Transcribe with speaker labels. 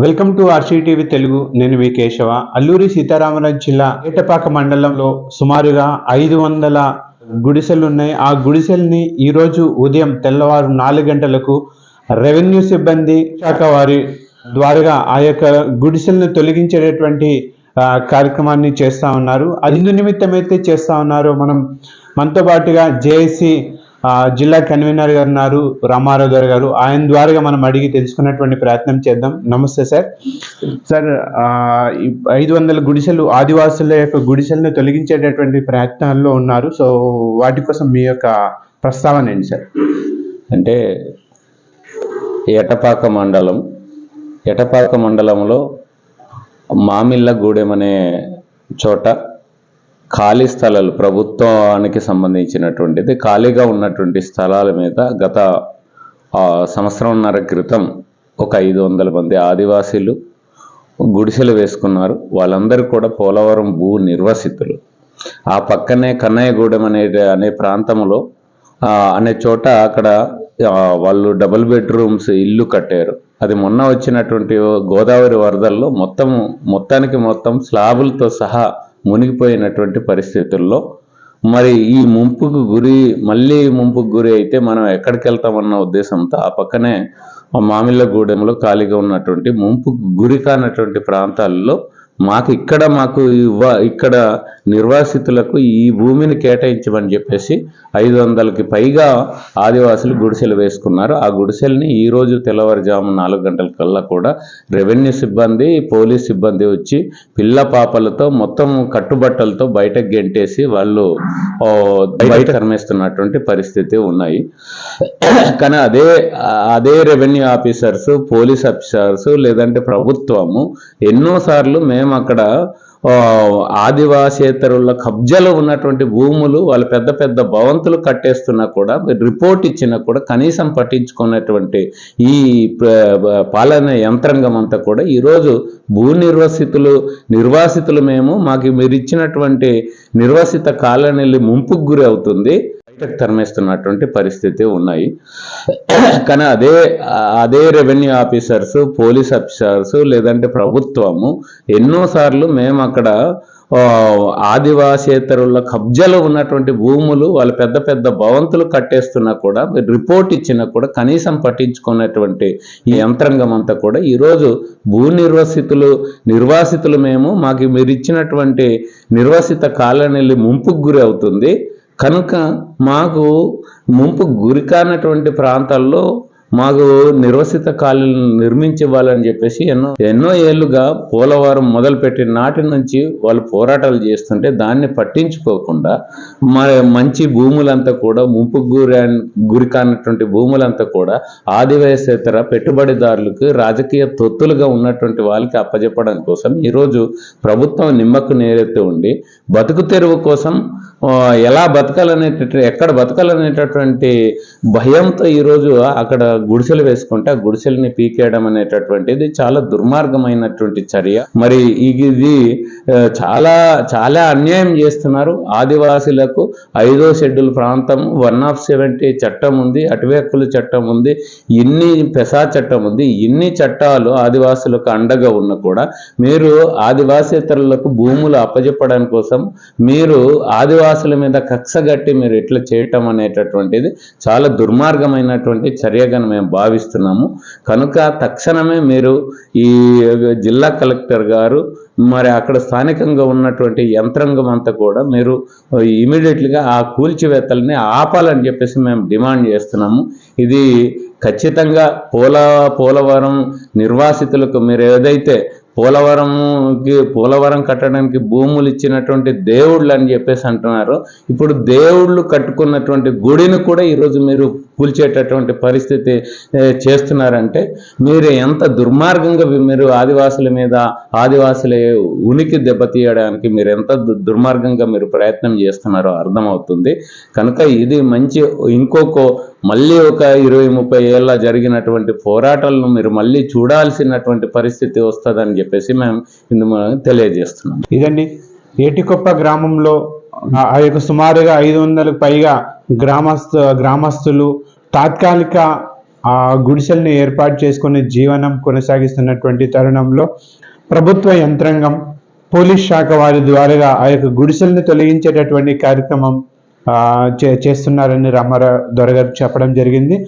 Speaker 1: Welcome to TV Telugu. నేను మీ కేశవ. అల్లూరి సీతారామరాజు జిల్లా ఏటపాక మండలంలో సుమారుగా ఐదు వందల గుడిసెలు ఉన్నాయి ఆ గుడిసెల్ని ఈరోజు ఉదయం తెల్లవారు నాలుగు గంటలకు రెవెన్యూ సిబ్బంది శాఖ వారి ద్వారా ఆ యొక్క గుడిసెలను తొలగించేటటువంటి కార్యక్రమాన్ని చేస్తా ఉన్నారు. అది ఇందు నిమిత్తం అయితే చేస్తా ఉన్నారు మనం మనతో పాటుగా జేఏసీ జిల్లా కన్వీనర్ గారు ఉన్నారు రామారావు గారు గారు. ఆయన ద్వారా మనం అడిగి తెలుసుకున్నటువంటి ప్రయత్నం చేద్దాం. నమస్తే సార్. సార్ ఐదు వందల గుడిసెలు ఆదివాసుల యొక్క గుడిసెలను తొలగించేటటువంటి ప్రయత్నాల్లో ఉన్నారు. సో వాటి కోసం మీ యొక్క ప్రస్తావన ఏంటి సార్?
Speaker 2: అంటే ఎటపాక మండలం ఎటపాక మండలంలో మామిళ్ళగూడెం అనే చోట ఖాళీ స్థలాలు ప్రభుత్వానికి సంబంధించినటువంటిది ఖాళీగా ఉన్నటువంటి స్థలాల మీద గత సంవత్సరంన్నర క్రితం ఒక ఐదు వందల మంది ఆదివాసీలు గుడిసెలు వేసుకున్నారు. వాళ్ళందరూ కూడా పోలవరం భూ నిర్వసితులు. ఆ పక్కనే కన్నయ్యగూడెం అనే అనే ప్రాంతంలో అనే చోట అక్కడ వాళ్ళు డబుల్ బెడ్రూమ్స్ ఇల్లు కట్టారు. అది మొన్న వచ్చినటువంటి గోదావరి వరదల్లో మొత్తం మొత్తానికి మొత్తం స్లాబులతో సహా మునిగిపోయినటువంటి పరిస్థితుల్లో మరి ఈ ముంపుకు గురి మళ్ళీ ముంపుకు గురి అయితే మనం ఎక్కడికి వెళ్తామన్న ఉద్దేశంతో ఆ పక్కనే మామిళ్ళగూడెంలో ఖాళీగా ఉన్నటువంటి ముంపుకు గురి కానటువంటి ప్రాంతాల్లో మాకు ఇక్కడ మాకు ఇక్కడ నిర్వాసితులకు ఈ భూమిని కేటాయించమని చెప్పేసి ఐదు వందలకి పైగా ఆదివాసులు గుడిసెలు వేసుకున్నారు. ఆ గుడిసెల్ని ఈ రోజు తెల్లవారుజాము నాలుగు గంటల కల్లా కూడా రెవెన్యూ సిబ్బంది పోలీస్ సిబ్బంది వచ్చి పిల్ల పాపలతో మొత్తం కట్టుబట్టలతో బయటకు గెంటేసి వాళ్ళు బయట తరిమేస్తున్నటువంటి పరిస్థితి ఉన్నాయి. కానీ అదే అదే రెవెన్యూ ఆఫీసర్స్ పోలీస్ ఆఫీసర్స్ లేదంటే ప్రభుత్వము ఎన్నోసార్లు మేము అక్కడ ఆదివాసేతరుల కబ్జాలో ఉన్నటువంటి భూములు వాళ్ళ పెద్ద పెద్ద భవంతులు కట్టేస్తున్నా కూడా రిపోర్ట్ ఇచ్చినా కూడా కనీసం పట్టించుకున్నటువంటి ఈ పాలన యంత్రాంగం అంతా కూడా ఈరోజు భూ నిర్వసితులు నిర్వాసితులు మేము మాకు మీరు ఇచ్చినటువంటి నిర్వాసిత కాలనీలు ముంపుకు గురి అవుతుంది. తరిమేస్తున్నటువంటి పరిస్థితి ఉన్నాయి. కానీ అదే అదే రెవెన్యూ ఆఫీసర్స్ పోలీస్ ఆఫీసర్స్ లేదంటే ప్రభుత్వము ఎన్నోసార్లు మేము అక్కడ ఆదివాసేతరుల కబ్జాలో ఉన్నటువంటి భూములు వాళ్ళ పెద్ద పెద్ద భవంతులు కట్టేస్తున్నా కూడా రిపోర్ట్ ఇచ్చినా కూడా కనీసం పట్టించుకున్నటువంటి ఈ యంత్రాంగం అంతా కూడా ఈరోజు భూ నిర్వసితులు నిర్వాసితులు మేము మాకు మీరు ఇచ్చినటువంటి నిర్వసిత కాలనీలు ముంపుకు గురి అవుతుంది. కనుక మాకు ముంపు గురి కానటువంటి ప్రాంతాల్లో మాకు నిర్వసిత కాలనీలను నిర్మించివ్వాలని చెప్పేసి ఎన్నో ఎన్నో ఏళ్ళుగా పోలవరం మొదలుపెట్టిన నాటి నుంచి వాళ్ళు పోరాటాలు చేస్తుంటే దాన్ని పట్టించుకోకుండా మరి మంచి భూములంతా కూడా ముంపు గురి గురి కానటువంటి భూములంతా కూడా ఆదివాసేతర పెట్టుబడిదారులకు రాజకీయ తొత్తులుగా ఉన్నటువంటి వాళ్ళకి అప్పజెప్పడం కోసం ఈరోజు ప్రభుత్వం నిమ్మకు నేరెత్తి ఉండి బతుకు తెరువు కోసం ఎలా బతకాలనేటటువంటి ఎక్కడ బతకాలనేటటువంటి భయంతో ఈరోజు అక్కడ గుడిసెలు వేసుకుంటే ఆ గుడిసెల్ని పీకేయడం అనేటటువంటిది చాలా దుర్మార్గమైనటువంటి చర్య. మరి ఇది చాలా చాలా అన్యాయం చేస్తున్నారు. ఆదివాసులకు ఐదో షెడ్యూల్ ప్రాంతం వన్ ఆఫ్ సెవెంటీ చట్టం ఉంది అటవీ హక్కుల చట్టం ఉంది ఇన్ని పెసా చట్టం ఉంది ఇన్ని చట్టాలు ఆదివాసులకు అండగా ఉన్న కూడా మీరు ఆదివాసేతరులకు భూములు అప్పజెప్పడం కోసం మీరు ఆదివాసుల మీద కక్షగట్టి మీరు ఇట్లా చేయటం అనేటటువంటిది చాలా దుర్మార్గమైనటువంటి చర్యగా మేము భావిస్తున్నాము. కనుక తక్షణమే మీరు ఈ జిల్లా కలెక్టర్ గారు మరి అక్కడ స్థానికంగా ఉన్నటువంటి యంత్రాంగం అంతా కూడా మీరు ఇమీడియట్లీగా ఆ కూల్చివేతల్ని ఆపాలని చెప్పేసి మేము డిమాండ్ చేస్తున్నాము. ఇది ఖచ్చితంగా పోల పోలవరం నిర్వాసితులకు మీరు ఏదైతే పోలవరంకి పోలవరం కట్టడానికి భూములు ఇచ్చినటువంటి దేవుళ్ళు అని చెప్పేసి అంటున్నారు. ఇప్పుడు దేవుళ్ళు కట్టుకున్నటువంటి గుడిని కూడా ఈరోజు మీరు కూల్చేటటువంటి పరిస్థితి చేస్తున్నారంటే మీరు ఎంత దుర్మార్గంగా మీరు ఆదివాసుల మీద ఆదివాసుల ఉనికి దెబ్బతీయడానికి మీరు ఎంత దుర్మార్గంగా మీరు ప్రయత్నం చేస్తున్నారో అర్థమవుతుంది. కనుక ఇది మంచి ఇంకొక మళ్ళీ ఒక ఇరవై ముప్పై ఏళ్ళ జరిగినటువంటి పోరాటాలను మీరు మళ్ళీ చూడాల్సినటువంటి పరిస్థితి వస్తుందని చెప్పేసి మేము ఇందు తెలియజేస్తున్నాం.
Speaker 1: ఇదండి. ఏటికొప్ప గ్రామంలో ఆ యొక్క సుమారుగా ఐదు వందలకు పైగా గ్రామస్తు గ్రామస్తులు తాత్కాలిక ఆ గుడిసెల్ని ఏర్పాటు చేసుకుని జీవనం కొనసాగిస్తున్నటువంటి తరుణంలో ప్రభుత్వ యంత్రాంగం పోలీస్ శాఖ వారి ద్వారా ఆ యొక్క గుడిసెల్ని తొలగించేటటువంటి కార్యక్రమం చేస్తున్నారని రామారావు దొరగారు చెప్పడం జరిగింది.